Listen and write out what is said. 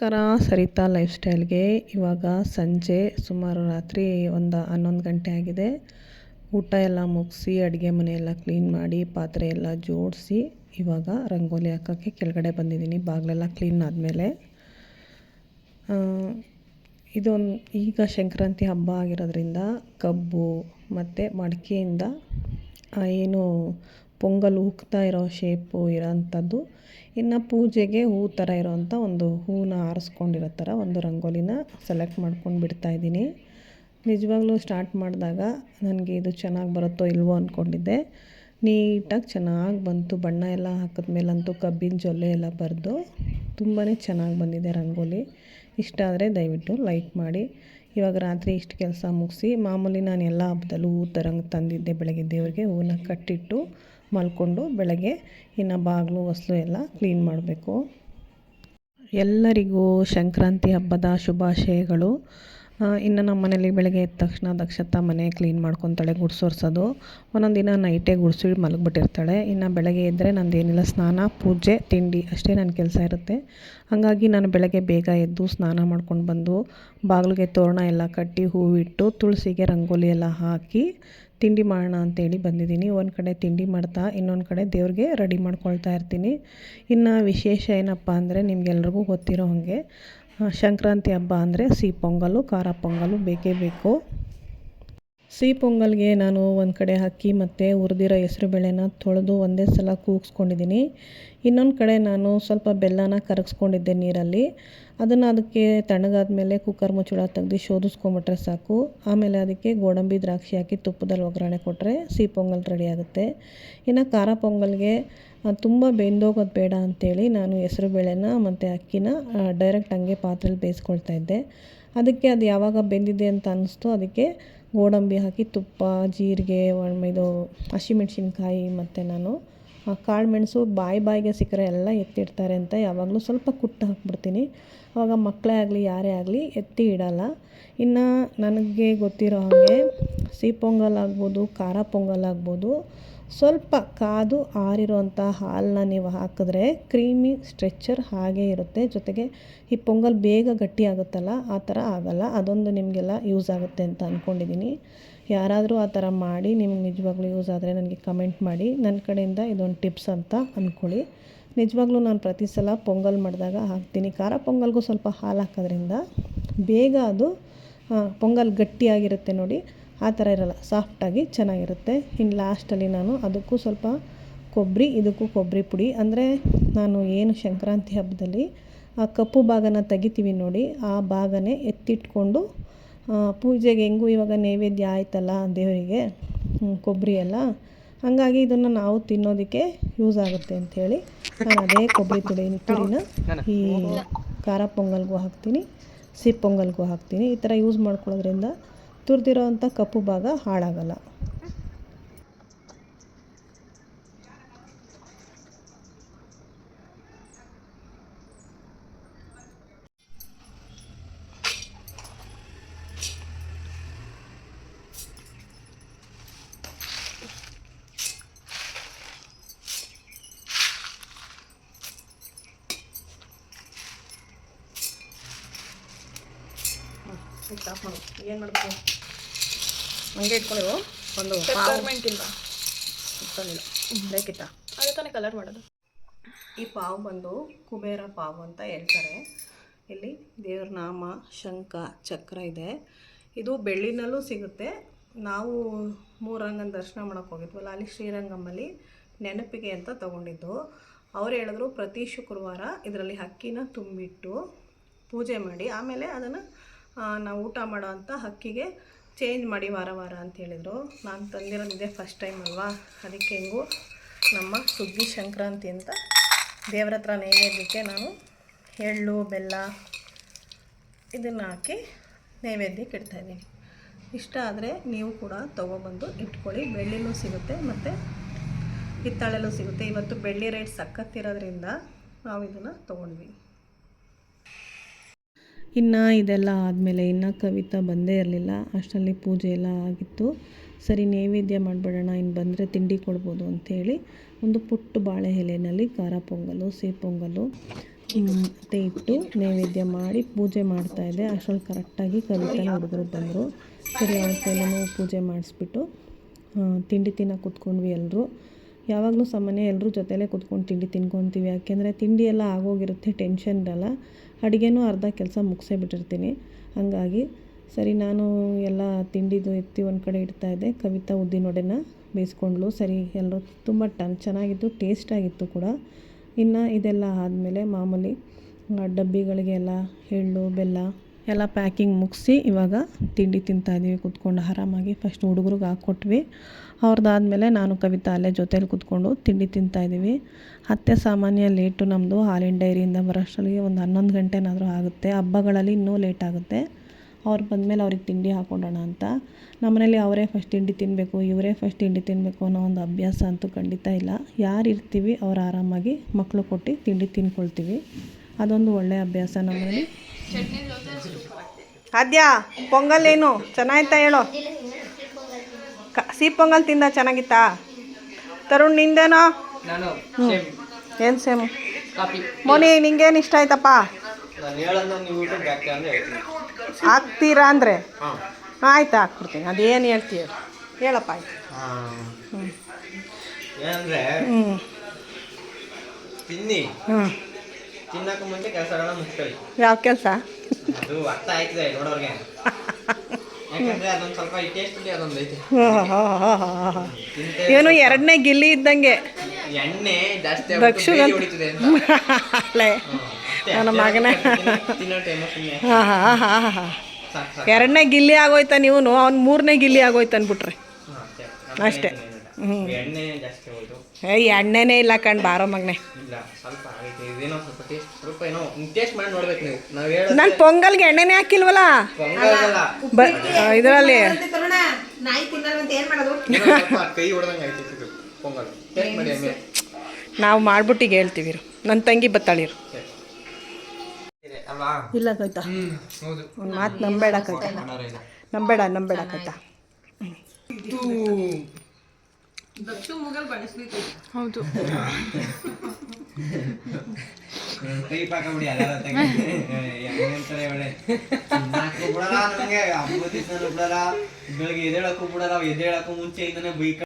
ನಮಸ್ಕಾರ, ಸರಿತಾ ಲೈಫ್ ಸ್ಟೈಲ್ಗೆ ಇವಾಗ ಸಂಜೆ ಸುಮಾರು ರಾತ್ರಿ ಒಂದು ಹನ್ನೊಂದು ಗಂಟೆ ಆಗಿದೆ. ಊಟ ಎಲ್ಲ ಮುಗಿಸಿ, ಅಡುಗೆ ಮನೆಯೆಲ್ಲ ಕ್ಲೀನ್ ಮಾಡಿ, ಪಾತ್ರೆ ಎಲ್ಲ ಜೋಡಿಸಿ, ಇವಾಗ ರಂಗೋಲಿ ಹಾಕೋಕ್ಕೆ ಕೆಳಗಡೆ ಬಂದಿದ್ದೀನಿ, ಬಾಗಿಲೆಲ್ಲ ಕ್ಲೀನ್ ಆದಮೇಲೆ. ಇದೊಂದು, ಈಗ ಸಂಕ್ರಾಂತಿ ಹಬ್ಬ ಆಗಿರೋದ್ರಿಂದ ಕಬ್ಬು ಮತ್ತು ಮಡಿಕೆಯಿಂದ ಏನು ಪೊಂಗಲ್ ಉಕ್ತಾ ಇರೋ ಶೇಪು ಇರೋಂಥದ್ದು. ಇನ್ನು ಪೂಜೆಗೆ ಹೂ ಥರ ಇರೋವಂಥ ಒಂದು ಹೂವನ್ನ ಆರಿಸ್ಕೊಂಡಿರೋ ಥರ ಒಂದು ರಂಗೋಲಿನ ಸೆಲೆಕ್ಟ್ ಮಾಡ್ಕೊಂಡು ಬಿಡ್ತಾಯಿದ್ದೀನಿ ನಿಜವಾಗ್ಲೂ ಸ್ಟಾರ್ಟ್ ಮಾಡಿದಾಗ ನನಗೆ ಇದು ಚೆನ್ನಾಗಿ ಬರುತ್ತೋ ಇಲ್ವೋ ಅಂದ್ಕೊಂಡಿದ್ದೆ ನೀಟಾಗಿ ಚೆನ್ನಾಗಿ ಬಂತು, ಬಣ್ಣ ಎಲ್ಲ ಹಾಕಿದ್ಮೇಲಂತೂ ಕಬ್ಬಿನ ಜೊಲ್ಲೆ ಎಲ್ಲ ಬರೆದು ತುಂಬಾ ಚೆನ್ನಾಗಿ ಬಂದಿದೆ ರಂಗೋಲಿ. ಇಷ್ಟ ಆದರೆ ದಯವಿಟ್ಟು ಲೈಕ್ ಮಾಡಿ. ಇವಾಗ ರಾತ್ರಿ ಇಷ್ಟು ಕೆಲಸ ಮುಗಿಸಿ, ಮಾಮೂಲಿ ನಾನು ಎಲ್ಲ ಹಬ್ಬದಲ್ಲೂ ಹೂ ತರಂಗೆ ತಂದಿದ್ದೆ ಬೆಳಗ್ಗೆ ದೇವರಿಗೆ ಹೂವನ್ನ ಕಟ್ಟಿಟ್ಟು ಮಲ್ಕೊಂಡು ಬೆಳಗ್ಗೆ ಇನ್ನು ಬಾಗಿಲು, ಹೊಸ್ಲು ಎಲ್ಲ ಕ್ಲೀನ್ ಮಾಡಬೇಕು. ಎಲ್ಲರಿಗೂ ಸಂಕ್ರಾಂತಿ ಹಬ್ಬದ ಶುಭಾಶಯಗಳು. ಇನ್ನು ನಮ್ಮ ಮನೇಲಿ ಬೆಳಗ್ಗೆ ಎದ್ದ ತಕ್ಷಣ ದಕ್ಷತ ಮನೆ ಕ್ಲೀನ್ ಮಾಡ್ಕೊತಾಳೆ ಗುಡ್ಸೋರ್ಸೋದು ಒಂದೊಂದು ದಿನ ನೈಟೇ ಗುಡಿಸಿ ಮಲಗಿಬಿಟ್ಟಿರ್ತಾಳೆ. ಇನ್ನು ಬೆಳಗ್ಗೆ ಎದ್ದರೆ ಏನಿಲ್ಲ ಸ್ನಾನ, ಪೂಜೆ, ತಿಂಡಿ ಅಷ್ಟೇ ನನ್ನ ಕೆಲಸ ಇರುತ್ತೆ. ಹಾಗಾಗಿ ನಾನು ಬೆಳಗ್ಗೆ ಬೇಗ ಎದ್ದು ಸ್ನಾನ ಮಾಡ್ಕೊಂಡು ಬಂದು ಬಾಗಿಲಿಗೆ ತೋರಣ ಎಲ್ಲ ಕಟ್ಟಿ ಹೂವಿಟ್ಟು, ತುಳಸಿಗೆ ರಂಗೋಲಿ ಎಲ್ಲ ಹಾಕಿ ತಿಂಡಿ ಮಾಡೋಣ ಅಂತೇಳಿ ಬಂದಿದ್ದೀನಿ. ಒಂದು ಕಡೆ ತಿಂಡಿ ಮಾಡ್ತಾ, ಇನ್ನೊಂದು ಕಡೆ ದೇವ್ರಿಗೆ ರೆಡಿ ಮಾಡ್ಕೊಳ್ತಾ ಇರ್ತೀನಿ. ಇನ್ನು ವಿಶೇಷ ಏನಪ್ಪ ಅಂದರೆ ನಿಮಗೆಲ್ರಿಗೂ ಗೊತ್ತಿರೋ ಹಾಗೆ ಸಂಕ್ರಾಂತಿ ಹಬ್ಬ ಅಂದರೆ ಸಿಹಿ ಪೊಂಗಲ್ಲು ಖಾರ ಪೊಂಗಲ್ಲು ಬೇಕೇ ಬೇಕು. ಸಿಹಿ ಪೊಂಗಲ್ಗೆ ನಾನು ಒಂದು ಕಡೆ ಅಕ್ಕಿ ಮತ್ತು ಹುರಿದಿರೋ ಬೇಳೆನ ತೊಳೆದು ಒಂದೇ ಸಲ ಕೂಗಿಸ್ಕೊಂಡಿದ್ದೀನಿ. ಇನ್ನೊಂದು ಕಡೆ ನಾನು ಸ್ವಲ್ಪ ಬೆಲ್ಲನ ಕರಗಿಸ್ಕೊಂಡಿದ್ದೆ ನೀರಲ್ಲಿ. ಅದನ್ನು ಅದಕ್ಕೆ ತಣ್ಣಗಾದ ಮೇಲೆ ಕುಕ್ಕರ್ ಮುಚ್ಚಳ ತೆಗ್ದು ಶೋಧಿಸ್ಕೊಂಬಿಟ್ರೆ ಸಾಕು. ಆಮೇಲೆ ಅದಕ್ಕೆ ಗೋಡಂಬಿ ದ್ರಾಕ್ಷಿ ಹಾಕಿ ತುಪ್ಪದಲ್ಲಿ ಒಗ್ಗರಣೆ ಕೊಟ್ಟರೆ ಸಿಹಿ ಪೊಂಗಲ್ ರೆಡಿ ಆಗುತ್ತೆ. ಇನ್ನು ಖಾರ ಪೊಂಗಲ್ಗೆ ತುಂಬ ಬೆಂದೋಗೋದು ಬೇಡ ಅಂಥೇಳಿ ನಾನು ಬೇಳೆನ ಮತ್ತು ಅಕ್ಕಿನ ಡೈರೆಕ್ಟ್ ಹಂಗೆ ಪಾತ್ರೆಲಿ ಬೇಯಿಸ್ಕೊಳ್ತಾ ಇದ್ದೆ. ಅದಕ್ಕೆ ಅದು ಯಾವಾಗ ಬೆಂದಿದೆ ಅಂತ ಅನ್ನಿಸ್ತು ಅದಕ್ಕೆ ಗೋಡಂಬಿ ಹಾಕಿ ತುಪ್ಪ, ಜೀರಿಗೆ ಇದು ಹಸಿಮೆಣ್ಸಿನ್ಕಾಯಿ ಮತ್ತು ನಾನು ಕಾಳು ಮೆಣಸು ಬಾಯಿ ಬಾಯಿಗೆ ಸಿಕ್ಕರೆ ಎಲ್ಲ ಎತ್ತಿಡ್ತಾರೆ ಅಂತ ಯಾವಾಗಲೂ ಸ್ವಲ್ಪ ಕುಟ್ಟು ಹಾಕ್ಬಿಡ್ತೀನಿ. ಆವಾಗ ಮಕ್ಕಳೇ ಆಗಲಿ, ಯಾರೇ ಆಗಲಿ ಎತ್ತಿ ಇಡಲ್ಲ. ಇನ್ನು ನನಗೆ ಗೊತ್ತಿರೋ ಹಾಗೆ, ಸಿಹಿ ಪೊಂಗಲ್ ಆಗ್ಬೋದು, ಖಾರ ಪೊಂಗಲ್ ಆಗ್ಬೋದು ಸ್ವಲ್ಪ ಕಾದು ಆರಿರುವಂಥ ಹಾಲನ್ನ ನೀವು ಹಾಕಿದ್ರೆ ಕ್ರೀಮಿ ಸ್ಟ್ರೆಚ್ಚರ್ ಹಾಗೆ ಇರುತ್ತೆ. ಜೊತೆಗೆ ಈ ಪೊಂಗಲ್ ಬೇಗ ಗಟ್ಟಿ ಆಗುತ್ತಲ್ಲ, ಆ ಥರ ಆಗಲ್ಲ. ಅದೊಂದು ನಿಮಗೆಲ್ಲ ಯೂಸ್ ಆಗುತ್ತೆ ಅಂತ ಅಂದ್ಕೊಂಡಿದ್ದೀನಿ ಯಾರಾದರೂ ಆ ಥರ ಮಾಡಿ ನಿಮ್ಗೆ ನಿಜವಾಗ್ಲೂ ಯೂಸ್ ಆದರೆ ನನಗೆ ಕಮೆಂಟ್ ಮಾಡಿ. ನನ್ನ ಕಡೆಯಿಂದ ಇದೊಂದು ಟಿಪ್ಸ್ ಅಂತ ಅಂದ್ಕೊಳ್ಳಿ ನಿಜವಾಗ್ಲೂ ನಾನು ಪ್ರತಿ ಸಲ ಪೊಂಗಲ್ ಮಾಡಿದಾಗ ಹಾಕ್ತೀನಿ. ಖಾರ ಪೊಂಗಲ್ಗೂ ಸ್ವಲ್ಪ ಹಾಲು ಹಾಕೋದ್ರಿಂದ ಬೇಗ ಅದು ಪೊಂಗಲ್ ಗಟ್ಟಿಯಾಗಿರುತ್ತೆ ನೋಡಿ. ಆ ಥರ ಇರೋಲ್ಲ ಸಾಫ್ಟಾಗಿ ಚೆನ್ನಾಗಿರುತ್ತೆ. ಇನ್ನು ಲಾಸ್ಟಲ್ಲಿ ನಾನು ಅದಕ್ಕೂ ಸ್ವಲ್ಪ ಕೊಬ್ಬರಿ, ಇದಕ್ಕೂ ಕೊಬ್ಬರಿ ಪುಡಿ. ಅಂದರೆ ನಾನು ಏನು ಸಂಕ್ರಾಂತಿ ಹಬ್ಬದಲ್ಲಿ ಆ ಕಪ್ಪು ಭಾಗನ ತೆಗಿತೀವಿ ನೋಡಿ, ಆ ಭಾಗನೇ ಎತ್ತಿಟ್ಕೊಂಡು ಪೂಜೆಗೆ ಹೆಂಗೂ ಇವಾಗ ನೈವೇದ್ಯ ಆಯ್ತಲ್ಲ ದೇವರಿಗೆ ಕೊಬ್ಬರಿ ಎಲ್ಲ, ಹಾಗಾಗಿ ಇದನ್ನು ನಾವು ತಿನ್ನೋದಕ್ಕೆ ಯೂಸ್ ಆಗುತ್ತೆ ಅಂಥೇಳಿ ನಾನು ಅದೇ ಕೊಬ್ಬರಿ ತುಡಿ ಪುಡಿನ ಈ ಖಾರ ಪೊಂಗಲ್ಗೂ ಹಾಕ್ತೀನಿ, ಸಿಹಿ ಪೊಂಗಲ್ಗೂ ಹಾಕ್ತೀನಿ. ಈ ಥರ ಯೂಸ್ ಮಾಡ್ಕೊಳ್ಳೋದ್ರಿಂದ ತುರಿದಿರೋ ಅಂಥ ಕಪ್ಪು ಭಾಗ ಹಾಳಾಗಲ್ಲ. ಏನು ಮಾಡಬೇಕು? ಹಂಗೆ ಇಟ್ಕೊಂಡಿರು ಒಂದು ಪೆಪ್ಪರ್ಮೆಂಟ್ ಇಲ್ಲ. ಇಟ್ಕೊಂಡಿಲ್ಲ ಬೇಕಿತ್ತ? ಅದೇ ತಾನೇ ಕಲರ್ ಮಾಡೋದು. ಈ ಪಾವು ಬಂದು ಕುಬೇರ ಪಾವು ಅಂತ ಹೇಳ್ತಾರೆ. ಇಲ್ಲಿ ದೇವ್ರ ನಾಮ ಶಂಖ ಚಕ್ರ ಇದೆ. ಇದು ಬೆಳ್ಳಿನಲ್ಲೂ ಸಿಗುತ್ತೆ. ನಾವು ಮೂರಂಗನ ದರ್ಶನ ಮಾಡೋಕ್ಕೆ ಹೋಗಿದ್ವಲ್ಲ ಅಲ್ಲಿ ಶ್ರೀರಂಗಮ್ಮಲ್ಲಿ ನೆನಪಿಗೆ ಅಂತ ತಗೊಂಡಿದ್ದು. ಅವ್ರು ಹೇಳಿದ್ರು ಪ್ರತಿ ಶುಕ್ರವಾರ ಇದರಲ್ಲಿ ಹಕ್ಕಿನ ತುಂಬಿಟ್ಟು ಪೂಜೆ ಮಾಡಿ ಆಮೇಲೆ ಅದನ್ನು ನಾವು ಊಟ ಮಾಡೋ ಅಂಥ ಹಕ್ಕಿಗೆ ಚೇಂಜ್ ಮಾಡಿ ವಾರ ವಾರ ಅಂತ ಹೇಳಿದರು. ನಾನು ತಂದಿರೋದಿದೆ ಫಸ್ಟ್ ಟೈಮ್ ಅಲ್ವಾ? ಅದಕ್ಕೆ ಹೆಂಗೂ ನಮ್ಮ ಸುಗ್ಗಿ ಸಂಕ್ರಾಂತಿ ಅಂತ ದೇವ್ರ ಹತ್ರ ನೈವೇದ್ಯಕ್ಕೆ ನಾನು ಎಳ್ಳು, ಬೆಲ್ಲ ಇದನ್ನು ಹಾಕಿ ನೈವೇದ್ಯಕ್ಕೆ ಇಡ್ತಾಯಿದ್ದೀನಿ ಇಷ್ಟ ಆದರೆ ನೀವು ಕೂಡ ತೊಗೊಬಂದು ಇಟ್ಕೊಳ್ಳಿ. ಬೆಳ್ಳಿನೂ ಸಿಗುತ್ತೆ ಮತ್ತು ಹಿತ್ತಾಳೆಲ್ಲೂ ಸಿಗುತ್ತೆ. ಇವತ್ತು ಬೆಳ್ಳಿ ರೇಟ್ ಸಕ್ಕತ್ತಿರೋದ್ರಿಂದ ನಾವು ಇದನ್ನು ತೊಗೊಂಡ್ವಿ. ಇನ್ನು ಇದೆಲ್ಲ ಆದಮೇಲೆ, ಇನ್ನು ಕವಿತಾ ಬಂದೇ ಇರಲಿಲ್ಲ. ಅಷ್ಟರಲ್ಲಿ ಪೂಜೆ ಎಲ್ಲ ಆಗಿತ್ತು. ಸರಿ, ನೈವೇದ್ಯ ಮಾಡಿಬಿಡೋಣ ಇನ್ನು ಬಂದರೆ ತಿಂಡಿ ಕೊಡ್ಬೋದು ಅಂಥೇಳಿ ಒಂದು ಪುಟ್ಟ ಬಾಳೆ ಎಲೆಯಲ್ಲಿ ಖಾರ ಪೊಂಗಲು ಸಿಹಿ ಪೊಂಗಲು ಮತ್ತೆ ಇಟ್ಟು ನೈವೇದ್ಯ ಮಾಡಿ ಪೂಜೆ ಮಾಡ್ತಾಯಿದ್ದೆ ಅಷ್ಟರಲ್ಲಿ ಕರೆಕ್ಟಾಗಿ ಕವಿತಾ ಹುಡುಗರು ಬಂದರು. ಸರಿ ಅವ್ರ ಪೂಜೆ ಮಾಡಿಸ್ಬಿಟ್ಟು ತಿಂಡಿ ತಿನ್ನೋಕೆ ಕೂತ್ಕೊಂಡ್ವಿ ಎಲ್ಲರೂ ಯಾವಾಗಲೂ ಸಾಮಾನ್ಯ ಎಲ್ಲರೂ ಜೊತೆಲೇ ಕೂತ್ಕೊಂಡು ತಿಂಡಿ ತಿನ್ಕೊತೀವಿ. ಯಾಕೆಂದರೆ ತಿಂಡಿ ಎಲ್ಲ ಆಗೋಗಿರುತ್ತೆ, ಟೆನ್ಷನ್ ಇರಲ್ಲ. ಅಡುಗೆನೂ ಅರ್ಧ ಕೆಲಸ ಮುಗಿಸೇ ಬಿಟ್ಟಿರ್ತೀನಿ. ಹಾಗಾಗಿ ಸರಿ ನಾನು ಎಲ್ಲ ತಿಂಡಿದು ಎತ್ತಿ ಒಂದು ಕಡೆ ಇಡ್ತಾಯಿದ್ದೆ ಕವಿತಾ ಉದ್ದಿನ ವಡೆನ ಬೇಯಿಸ್ಕೊಂಡ್ಲು ಸರಿ ಎಲ್ಲರೂ ತುಂಬ ಟನ್, ಚೆನ್ನಾಗಿತ್ತು ಟೇಸ್ಟಾಗಿತ್ತು ಕೂಡ. ಇನ್ನು ಇದೆಲ್ಲ ಆದಮೇಲೆ ಮಾಮೂಲಿ ಡಬ್ಬಿಗಳಿಗೆಲ್ಲ, ಎಳ್ಳು, ಬೆಲ್ಲ ಎಲ್ಲ ಪ್ಯಾಕಿಂಗ್ ಮುಗಿಸಿ ಇವಾಗ ತಿಂಡಿ ತಿಂತಾಯಿದ್ದೀವಿ ಕೂತ್ಕೊಂಡು ಆರಾಮಾಗಿ ಫಸ್ಟ್ ಹುಡುಗರಿಗೆ ಹಾಕ್ಕೊಟ್ವಿ ಅವ್ರದ್ದಾದಮೇಲೆ ನಾನು ಕವಿತಾ ಅಲ್ಲೇ ಜೊತೇಲಿ ಕೂತ್ಕೊಂಡು ತಿಂಡಿ ತಿಂತಾಯಿದ್ದೀವಿ ಅತ್ತೆ ಸಾಮಾನ್ಯ ಲೇಟು ನಮ್ಮದು ಹಾಲಿನ ಡೈರಿಯಿಂದ ಬರೋಷ್ಟರಲ್ಲಿ ಒಂದು ಹನ್ನೊಂದು ಗಂಟೆನಾದರೂ ಆಗುತ್ತೆ. ಹಬ್ಬಗಳಲ್ಲಿ ಇನ್ನೂ ಲೇಟ್ ಆಗುತ್ತೆ. ಅವ್ರು ಬಂದಮೇಲೆ ಅವ್ರಿಗೆ ತಿಂಡಿ ಹಾಕ್ಕೊಡೋಣ ಅಂತ. ನಮ್ಮನೇಲಿ ಅವರೇ ಫಸ್ಟ್ ತಿಂಡಿ ತಿನ್ನಬೇಕು ಇವರೇ ಫಸ್ಟ್ ತಿಂಡಿ ತಿನ್ನಬೇಕು ಅನ್ನೋ ಒಂದು ಅಭ್ಯಾಸ ಅಂತೂ ಖಂಡಿತ ಇಲ್ಲ. ಯಾರು ಇರ್ತೀವಿ ಅವ್ರು ಆರಾಮಾಗಿ ಮಕ್ಕಳು ಕೊಟ್ಟು ತಿಂಡಿ ತಿನ್ಕೊಳ್ತೀವಿ. ಅದೊಂದು ಒಳ್ಳೆಯ ಅಭ್ಯಾಸ ನಮ್ಮಲ್ಲಿ ಆದ್ಯಾ ಪೊಂಗಲ್ ಏನು? ಚೆನ್ನಾಗಿತ್ತಾ ಹೇಳು. ಕ ಸಿಹಿ ಪೊಂಗಲ್ ತಿಂದ ಚೆನ್ನಾಗಿತ್ತಾ? ತರುಣ್ ನಿಂದೇನೋ? ಹ್ಞೂ ಏನು ಸೇಮು? ಮೋನಿ ನಿಂಗೇನು ಇಷ್ಟ ಆಯ್ತಪ್ಪ? ಹಾಕ್ತೀರ ಅಂದ್ರೆ ಹೇಳ್ತೀನಿ. ಹಾಕ್ತೀರಾ ಅಂದರೆ? ಹಾಂ. ಆಯ್ತು ಹಾಕ್ಬಿಡ್ತೀನಿ. ಅದೇನು ಹೇಳ್ತೀಯ? ಹೇಳಪ್ಪ ಆಯ್ತು. ಹ್ಞೂ ಹ್ಞೂ ತಿನ್ನಕ್ಕೆ ಮುಂಚೆ ಕೆಲಸಗಳನ್ನ ಮುಗಿಸ್ಕೊಳ್ಳಿ ಯಾವ ಕೆಲಸ? ಅದು ಅರ್ಥ ಆಯ್ತದೆ ನೋಡೋರ್ಗೆ. ಯಾಕಂದ್ರೆ ಅದೊಂದು ಸ್ವಲ್ಪ ಈ ಟೇಸ್ಟ್ ಅದೊಂದು ಐತೆ. ಇವನು ಎರಡನೇ ಗಿಲ್ಲಿ ಇದ್ದಂಗೆ. ಎಣ್ಣೆ ಜಾಸ್ತಿ ಹೊಡಿತದೆ ನನ್ನ ಮಗನ. ಎರಡನೇ ಗಿಲ್ಲಿ ಆಗೋಯ್ತಾನ ಇವನು ಅವ್ನು ಮೂರನೇ ಗಿಲ್ಲಿ ಆಗೋಯ್ತು ಅಂದ್ಬಿಟ್ರೆ. ಅಷ್ಟೇ. ನಮ್ಮ ಅಷ್ಟೇ. ಕಡೆ ಏನಿಲ್ಲ. ಹ್ಮ್. ಎಣ್ಣೆ ಜಾಸ್ತಿ ಹೋಯ್ತು ಏ ಎಣ್ಣೆನೇ ಇಲ್ಲ ಕಣ್ ಬಾರೋ ಮಗನೆ. ಇಲ್ಲ ಸ್ವಲ್ಪ ಆಗೈತೆ ಇದೇನೋ ಸ್ವಲ್ಪ ಟೇಸ್ಟ್ ಸ್ವಲ್ಪ ಏನೋ ಟೇಸ್ಟ್ ಮಾಡಿ ನೋಡ್ಬೇಕು ನೀವು. ನಾವು ಹೇಳೋದು ನಾನು ಪೊಂಗಲ್ಗೆ ಎಣ್ಣೆನೇ ಹಾಕಿಲ್ವಲ್ಲ? ಬ ಇದರಲ್ಲಿ. ನಾಯಿ ತಿನ್ನಲ್ವಂತ ಏನ್ ಮಾಡೋದು? ಏನೋ ಸ್ವಲ್ಪ ಕೈ ಹೊಡೆದಂಗೆ ಆಯ್ತು ಇದು ಪೊಂಗಲ್. ಟೇಸ್ಟ್ ಮಾಡಿ ಹಂಗೆ ನಾವು ಮಾಡ್ಬಿಟ್ಟಿಗೆ ಹೇಳ್ತೀವಿ. ನನ್ನ ತಂಗಿ ಬತ್ತಾಳಿರು ಅಲ್ವಾ? ಇಲ್ಲ ಕೈತಾ ಒಂದು ಮಾತು ನಂಬೇಡ ಕೈತಾ ನಂಬೇಡ ನಂಬೇಡ ಕೈತಾ ಹೌದು. ಕೈ ಪಾಕ ಬಿಡಿ ಒಳ್ಳೆ ಬಿಡಲ್ಲ ನನಗೆ ಬಿಡಲ್ಲ ಬೆಳಗ್ಗೆ ಎದ್ದೇಳಕ್ಕೂ ಬಿಡಲ್ಲ ಎದ್ದೇಳಕ್ಕೂ ಮುಂಚೆಯಿಂದನೇ ಬೈಕ